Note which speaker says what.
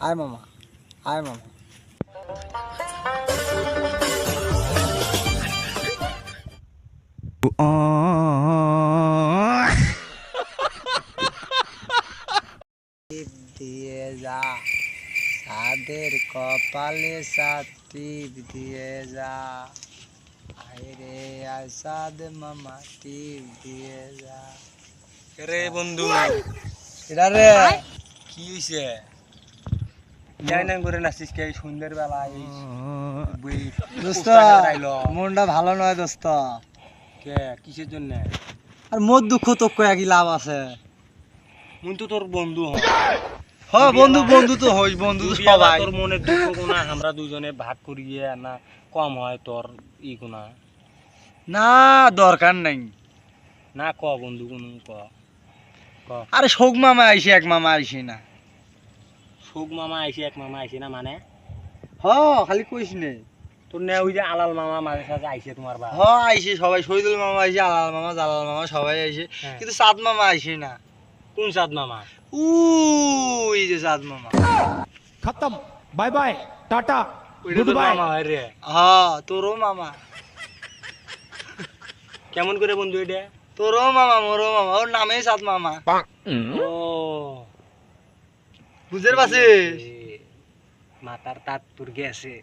Speaker 1: আয় মামা আয় মামা টিপ দিয়ে যা সাদের কপালে সাত টিপ দিয়ে যা আয় রে আয় সাদ মামা টিপ দিয়ে যা
Speaker 2: রে বন্ধু।
Speaker 1: এটা রে।
Speaker 2: কি হইছে? যাই করে নাচিস কে সন্ধ্যের বেলা
Speaker 1: দোস্ত মনটা ভালো নয় দোস্ত।
Speaker 2: কে? কিসের জন্য?
Speaker 1: আর মোর দুঃখ তো কয়া কি লাভ আছে?
Speaker 2: মুই তো তোর বন্ধু হ
Speaker 1: হ্যাঁ বন্ধু বন্ধু তো হই বন্ধু তো
Speaker 2: যদি আবার
Speaker 1: সবাই।
Speaker 2: তোর মনে দুঃখ কোনা আমরা দুজনে ভাগ করিয়ে না কম হয় তোর ই কোনা
Speaker 1: না দরকার নাই।
Speaker 2: না ক বন্ধু কোন ক।
Speaker 1: আরে শোক মামা আইসি এক মামা আইসি না।
Speaker 2: শোক মামা আইসি এক মামা আইসি না মানে?
Speaker 1: হ খালি কইস নে।
Speaker 2: তোর নে ওই যে আলাল মামা মাঝে সাথে আইসে তোমার বা
Speaker 1: হ আইসি সবাই শহীদুল মামা আইসি আলাল মামা জালাল মামা সবাই আইসি।
Speaker 2: হ্যাঁ।
Speaker 1: কিন্তু সাদ মামা আইসি না।
Speaker 2: কোন সাদ মামা?
Speaker 1: উ এই যে সাদ মামা।
Speaker 3: খতম। Bye
Speaker 2: bye
Speaker 3: tata.
Speaker 2: Good
Speaker 3: bye
Speaker 2: মামা রে।
Speaker 1: হ তোরও মামা।
Speaker 2: কেমন করে বন্ধু এটা?
Speaker 1: তোরও মামা মোরও মামা ওর নামেই সাত মামা।
Speaker 2: ও
Speaker 1: বুঝতে পারছিস
Speaker 2: মাতার তাত তুর গেছে